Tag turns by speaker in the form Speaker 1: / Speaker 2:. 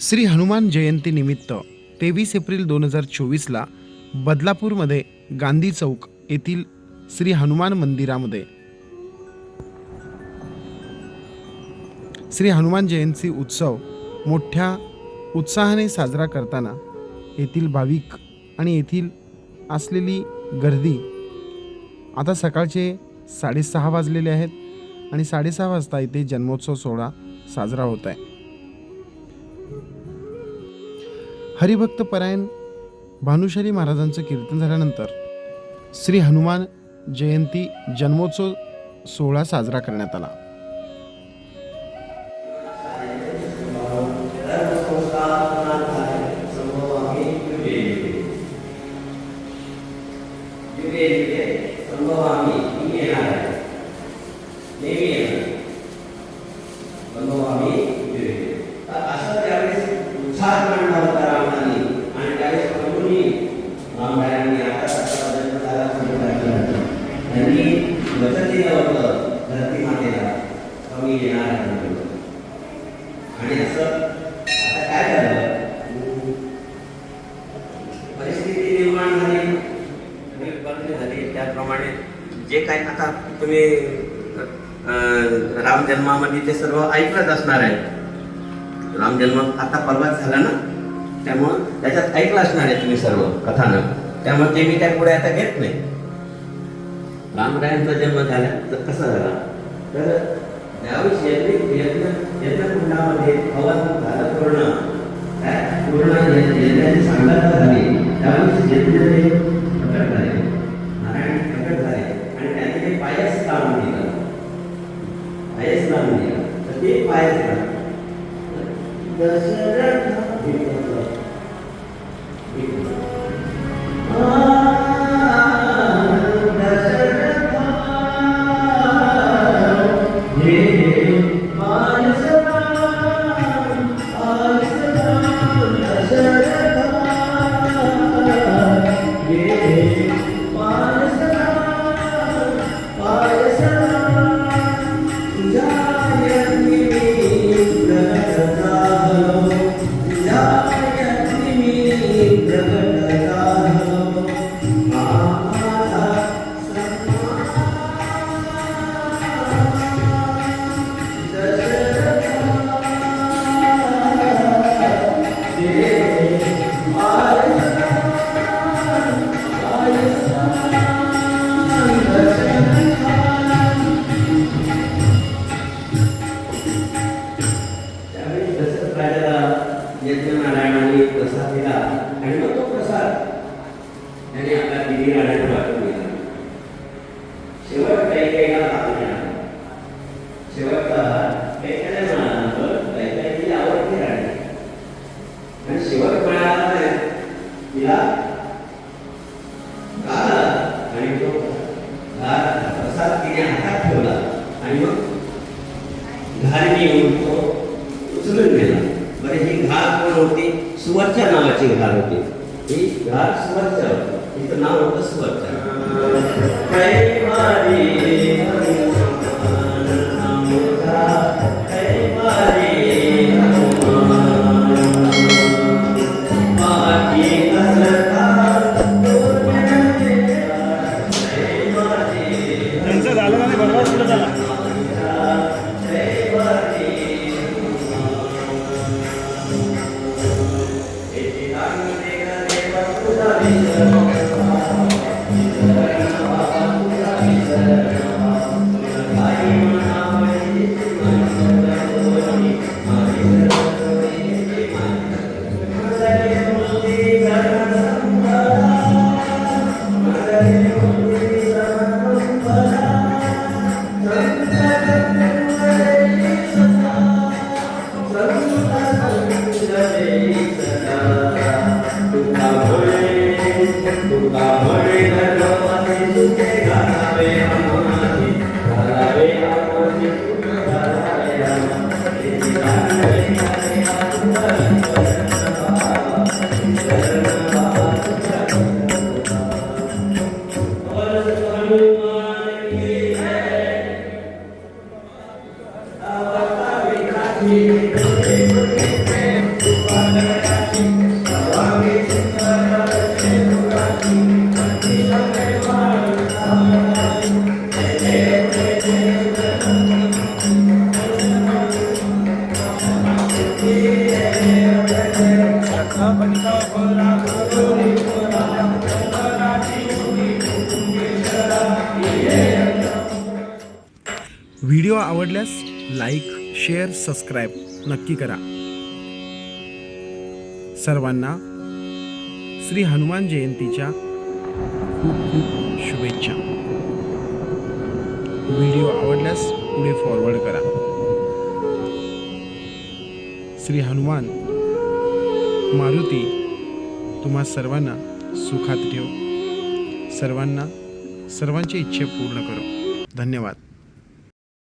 Speaker 1: श्री हनुमान जयंतीनिमित्त तेवीस एप्रिल दोन हजार चोवीसला बदलापूरमध्ये गांधी चौक येथील श्री हनुमान मंदिरामध्ये. श्री हनुमान जयंती उत्सव मोठ्या उत्साहाने साजरा करताना येथील भाविक आणि येथील असलेली गर्दी आता सकाळचे साडेसहा वाजलेले आहेत आणि साडेसहा वाजता इथे जन्मोत्सव सोहळा साजरा होत आहे. हरिभक्त परायण भानुशाली महाराजांचं कीर्तन झाल्यानंतर श्री हनुमान जयंती जन्मोत्सव सोहळा साजरा करण्यात आला.
Speaker 2: संभवामी मी येणार आहे नेहमी येणार संभवामी तर असं त्यावेळेस उत्साह मांडला होता रामाने आणि त्यावेळेस प्रभूंनी रामरायांनी आता सत्ता जन्म झाला सांगितलं त्यांनी वचन दिलं होतं धरती मातेला का मी येणार आहे म्हणून. आणि असं आता काय झालं परिस्थिती निर्माण झाली निर्बंध त्याप्रमाणे जे काही आता तुम्ही राम जन्मामध्ये ते सर्व ऐकलंच असणार आहे. राम जन्म आता परवाच झाला ना? त्यामुळं त्याच्यात ऐकलं असणार आहे तुम्ही सर्व कथानक त्यामुळे ते मी काय पुढे आता घेत नाही. रामरायांचा जन्म झाला तर कसा झाला? तर त्यावेळेस यज्ञ यज्ञ यज्ञकुंडामध्ये हवन झालं पूर्ण काय पूर्ण यज्ञाची झाली त्यावेळेस यज्ञ प्रकट झाले नारायण प्रकट झाले आणि त्यांनी ते पायस लावून दिलं पायस लावून दिलं तर ते पायस यज्ञनारायणाने प्रसाद दिला आणि मग तो प्रसाद त्याने आपल्या दिदी राजाने वाटून दिला. शेवट काही काही लागू मिळाला शेवटचा आवडती आणि शेवट मिळाला नाही तिला आणि तो प्रसाद तिने हातात ठेवला आणि मग घालणी येऊन तो घाल सुवर्चा नावाचे सुवच्चा होते. हे होती सुवर्चा घाल तिचं नाव होतं
Speaker 3: सुवर्चा
Speaker 2: Amen. व्हिडिओ
Speaker 1: आवडल्यास लाईक शेअर सबस्क्राईब नक्की करा. सर्वांना श्री हनुमान जयंतीच्या खूप खूप शुभेच्छा. व्हिडिओ आवडल्यास पुढे फॉरवर्ड करा. श्री हनुमान मारुती तुम्हा सर्वांना सुखात ठेव. सर्वांना सर्वांची इच्छा पूर्ण करो. धन्यवाद.